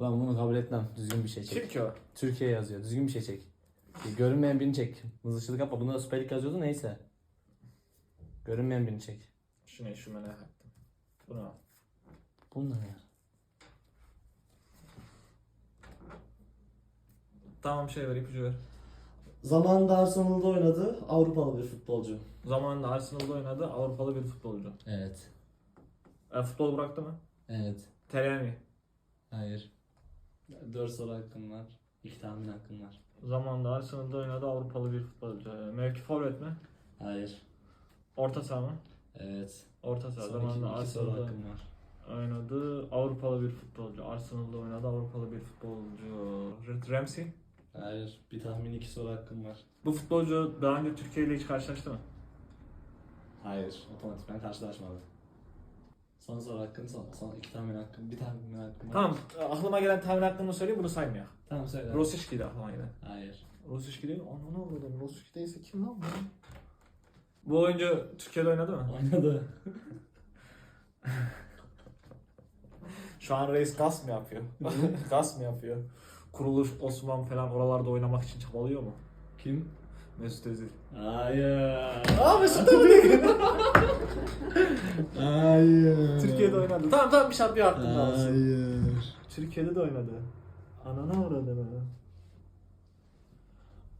Ben bunu kabul etmem. Düzgün bir şey çek. Kim ki o? Türkiye yazıyor. Düzgün bir şey çek. Görünmeyen birini çek. Mızıkçılık yapma. Bunda da Süper Lig yazıyordu neyse. Görünmeyen birini çek. Şu ne şu merak ettim. Bu ne? Bunlar ya. Tamam şey ver ipucu ver. Zamanında Arsenal'da oynadı. Avrupalı bir futbolcu. Zamanında Arsenal'da oynadı Avrupalı bir futbolcu. Evet. E, futbol bıraktı mı? Evet. Tereni. Hayır. 4 soru hakkın var. 2 tahmin hakkın var. Zamanında Arsenal'da oynadı Avrupalı bir futbolcu. E, Mevki forvet mi? Hayır. Orta saha mı? Evet. Orta saha. Son Zamanında 2 soru Arsenal'da hakkın var. oynadı Avrupalı bir futbolcu. Arsenal'da oynadı Avrupalı bir futbolcu. Ramsey. Hayır. Bir tahmin 2 soru hakkın var. Bu futbolcu daha önce Türkiye ile hiç karşılaştı mı? Hayır. Otomatikman karşılaşmadı. Son soru hakkın son. Son 2 tahmin hakkın. Bir tahmin hakkın var. Tamam. Aklıma gelen tahmin hakkını söyleyeyim bunu saymıyor. Tamam söyle. Rosicki'ydi aklıma gelen. Hayır. Rosicki değil mi? Ananı avradım. Rosicki değilse kim lan bu? Bu oyuncu Türkiye'de oynadı mı? Oynadı. Şu an reis gaz mı yapıyor? gaz mı yapıyor? Kuruluş, Osman falan oralarda oynamak için çabalıyor mu? Kim? Mesut Özil. Hayır. Aa Mesut Özil! Hayır. Türkiye'de oynadı. Tamam tamam bir bir hakkında alsın. Hayır. Türkiye'de de oynadı. Ananı avradım.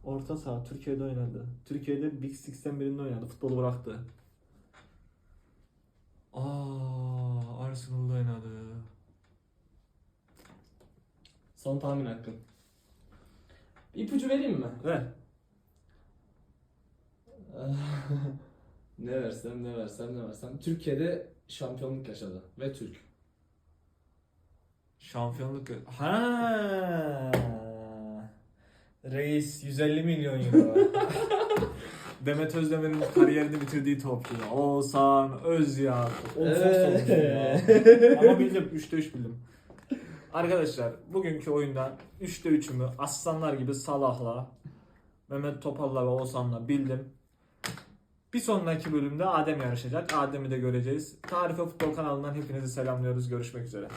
Orta saha Türkiye'de oynadı. Türkiye'de Big Six'ten birinde oynadı. Futbolu bıraktı. Aa, Arsenal'da oynadı. Son tahmin hakkın. İpucu vereyim mi? Ver. ne versem ne versem ne versem. Türkiye'de şampiyonluk yaşadı ve Türk. Şampiyonluk. Ha. Reis 150 milyon euro. Demet Özdemir'in kariyerini bitirdiği topçu. Oğuzhan Özyan. Evet. ya. Ama bildim 3'te 3 bildim. Arkadaşlar bugünkü oyundan 3'te 3'ümü aslanlar gibi Salah'la Mehmet Topal'la ve Oğuzhan'la bildim. Bir sonraki bölümde Adem yarışacak. Adem'i de göreceğiz. Tarife Futbol kanalından hepinizi selamlıyoruz. Görüşmek üzere.